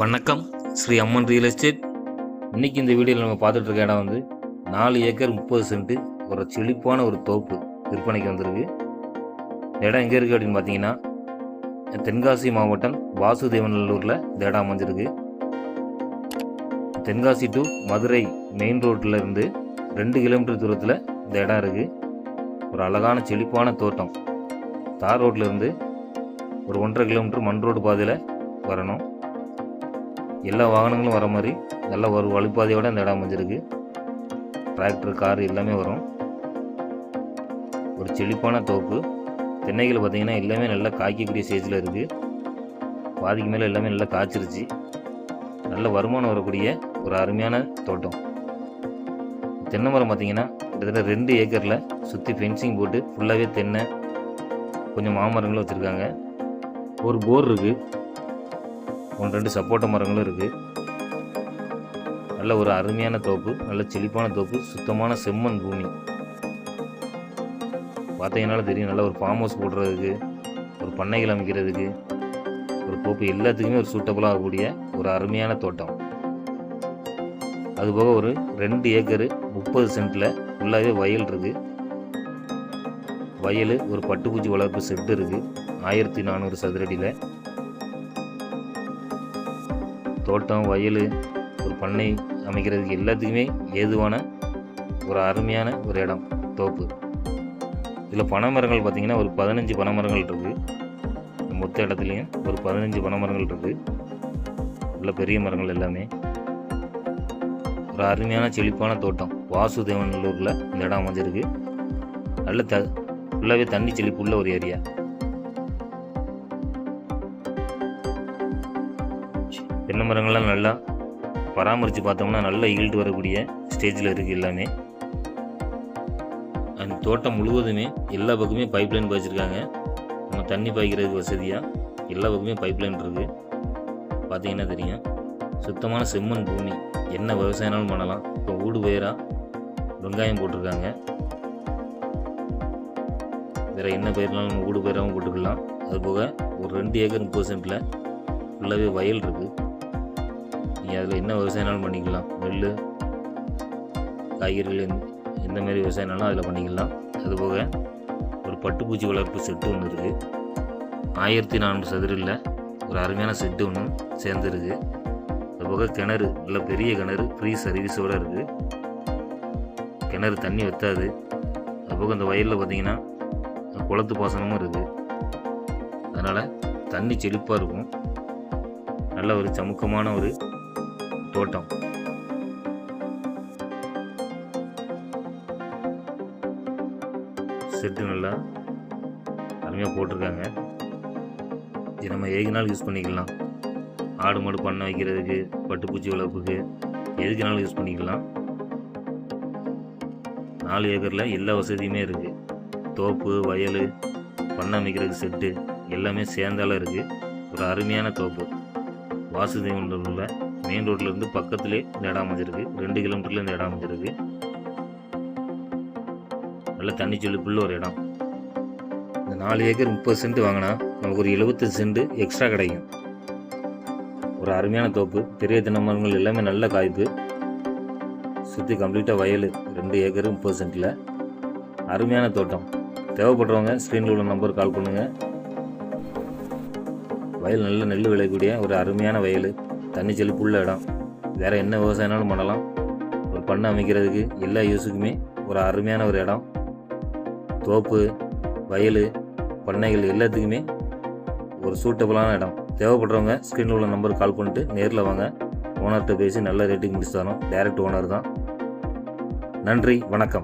வணக்கம். ஸ்ரீ அம்மன் real estate இன்னைக்கு இந்த வீடியோவில் நம்ம பார்த்துட்டு இருக்க இடம் வந்து நாலு ஏக்கர் முப்பது சென்ட் ஒரு செழிப்பான ஒரு தோப்பு விற்பனைக்கு வந்திருக்கு. இந்த இடம் எங்கே இருக்குது அப்படின்னு பார்த்தீங்கன்னா தென்காசி மாவட்டம் வாசுதேவநல்லூரில் இந்த இடம் அமைஞ்சிருக்கு. தென்காசி டு மதுரை மெயின் ரோட்டில் இருந்து ரெண்டு கிலோமீட்டர் தூரத்தில் இந்த இடம் இருக்குது ஒரு அழகான செழிப்பான தோட்டம். தார் ரோட்டில் இருந்து ஒரு ஒன்றரை கிலோமீட்டர் மண் ரோடு பாதையில் வரணும். எல்லா வாகனங்களும் வர மாதிரி நல்ல ஒரு வழிபாதையோடு இந்த இடம் அமைஞ்சிருக்கு. டிராக்டர் கார் எல்லாமே வரும். ஒரு செழிப்பான தோப்பு தென்னைகள் பார்த்தீங்கன்னா எல்லாமே நல்லா காய்க்கக்கூடிய ஸ்டேஜில் இருக்குது பாதிக்கு மேலே எல்லாமே நல்லா காய்ச்சிருச்சு. நல்ல வருமானம் வரக்கூடிய ஒரு அருமையான தோட்டம். தென்னை மரம் பார்த்திங்கன்னா கிட்டத்தட்ட ரெண்டு ஏக்கரில் சுற்றி ஃபென்சிங் போட்டு ஃபுல்லாகவே தென்னை கொஞ்சம் மாமரங்களும் வச்சுருக்காங்க. ஒரு போர் இருக்குது ஒன்று ரெண்டு சப்போட்டா மரங்களும் இருக்குது நல்ல ஒரு அருமையான தோப்பு நல்ல செழிப்பான தோப்பு சுத்தமான செம்மண் பூமி. பார்த்தீங்கனால தெரியும் நல்ல ஒரு ஃபார்ம் ஹவுஸ் போடுறதுக்கு ஒரு பண்ணைகள் அமைக்கிறதுக்கு ஒரு தோப்பு எல்லாத்துக்குமே ஒரு சூட்டபுளாக ஆகக்கூடிய ஒரு அருமையான தோட்டம். அதுபோக ஒரு ரெண்டு ஏக்கரு முப்பது சென்ட்டில் ஃபுல்லாகவே வயல் இருக்குது வயல் ஒரு பட்டுப்பூச்சி வளர்ப்பு செட்டு இருக்குது ஆயிரத்தி நானூறு சதுரடியில் தோட்டம் வயல் ஒரு பண்ணை அமைக்கிறதுக்கு எல்லாத்துக்குமே ஏதுவான ஒரு அருமையான ஒரு இடம் தோப்பு. இதில் பனைமரங்கள் பார்த்தீங்கன்னா ஒரு பதினஞ்சு பனைமரங்கள் இருக்குது மொத்த இடத்துலையும் ஒரு பதினஞ்சு பனைமரங்கள் இருக்குது நல்ல பெரிய மரங்கள் எல்லாமே. ஒரு அருமையான செழிப்பான தோட்டம். வாசுதேவநல்லூரில் இந்த இடம் அமைஞ்சிருக்கு. நல்ல த ஃபுல்லாகவே தண்ணி செழிப்பு உள்ள ஒரு ஏரியா தென்னை மரங்கள்லாம் நல்லா பராமரித்து பார்த்தோம்னா நல்ல ஈல்டு வரக்கூடிய ஸ்டேஜில் இருக்குது எல்லாமே. அந்த தோட்டம் முழுவதுமே எல்லா பக்கமே பைப் லைன் பாய்ச்சிருக்காங்க. நம்ம தண்ணி பாய்க்கிறதுக்கு வசதியாக எல்லா பக்கமே பைப் லைன் இருக்குது பார்த்தீங்கன்னா தெரியும். சுத்தமான செம்மண் பூமி. என்ன விவசாயம்னாலும் பண்ணலாம். இப்போ ஊடு பயிராக வெங்காயம் போட்டிருக்காங்க. வேறு என்ன பயிர்னாலும் நம்ம ஊடு பயிராகவும் போட்டுக்கலாம். அதுபோக ஒரு ரெண்டு ஏக்கர் முப்பது சென்ட்டில் ஃபுல்லாகவே வயல் இருக்குது நீங்கள் அதில் என்ன விவசாயம்னாலும் பண்ணிக்கலாம். நெல் காய்கறிகள் எந்த மாதிரி விவசாயம்னாலும் அதில் பண்ணிக்கலாம். அதுபோக ஒரு பட்டுப்பூச்சி வளர்ப்பு செட்டு ஒன்று இருக்குது ஆயிரத்தி நானூறு சதுரில் ஒரு அருமையான செட்டு ஒன்று சேர்ந்துருக்கு. அதுபோக கிணறு நல்ல பெரிய கிணறு ஃப்ரீ சர்வீஸோடு இருக்குது கிணறு தண்ணி வற்றாது. அதுபோக இந்த வயலில் பார்த்தீங்கன்னா குளத்து பாசனமும் இருக்குது அதனால் தண்ணி செழிப்பாக இருக்கும். நல்ல ஒரு சமுக்கமான ஒரு தோட்டம். செட்டு நல்லா அருமையாக போட்டிருக்காங்க. இது நம்ம ஏகுனாலும் யூஸ் பண்ணிக்கலாம். ஆடு மாடு பண்ண வைக்கிறதுக்கு பட்டுப்பூச்சி வளர்ப்புக்கு எதுக்குனாலும் யூஸ் பண்ணிக்கலாம். நாலு ஏக்கரில் எல்லா வசதியுமே இருக்குது தோப்பு வயல் பண்ணை அமைக்கிறதுக்கு செட்டு எல்லாமே சேர்ந்தாலும் இருக்குது ஒரு அருமையான தோப்பு. வாசுதேவன் உள்ள மெயின் ரோட்லேருந்து பக்கத்திலே இந்த இடம் அமைஞ்சிருக்கு. ரெண்டு கிலோமீட்டர்ல இந்த இடம் அமைஞ்சிருக்கு. நல்ல தண்ணி செழிப்புள்ள ஒரு இடம். இந்த நாலு ஏக்கர் முப்பது சென்ட் வாங்கினா நமக்கு ஒரு எழுபத்தஞ்சு சென்ட் எக்ஸ்ட்ரா கிடைக்கும். ஒரு அருமையான தோப்பு. பெரிய தினமரங்கள் எல்லாமே நல்ல காய்ப்பு. சுற்றி கம்ப்ளீட்டாக வயல். ரெண்டு ஏக்கர் முப்பது சென்ட்டில் அருமையான தோட்டம். தேவைப்படுறவங்க ஸ்க்ரீனில் உள்ள நம்பர் கால் பண்ணுங்கள் வயல் நல்ல நெல் விளையக்கூடிய ஒரு அருமையான வயல். தண்ணி செழிப்புள்ள இடம். வேறு என்ன விவசாயம்னாலும் பண்ணலாம். ஒரு பண்ணை அமைக்கிறதுக்கு எல்லா யூஸுக்குமே ஒரு அருமையான ஒரு இடம். தோப்பு வயல் பண்ணைகள் எல்லாத்துக்குமே ஒரு சூட்டபுளான இடம். தேவைப்படுறவங்க ஸ்க்ரீனில் உள்ள நம்பருக்கு கால் பண்ணிட்டு நேரில் வாங்க. ஓனர்கிட்ட பேசி நல்ல ரேட்டுக்கு முடிச்சு தரோம் டைரக்ட் ஓனர் தான். நன்றி வணக்கம்.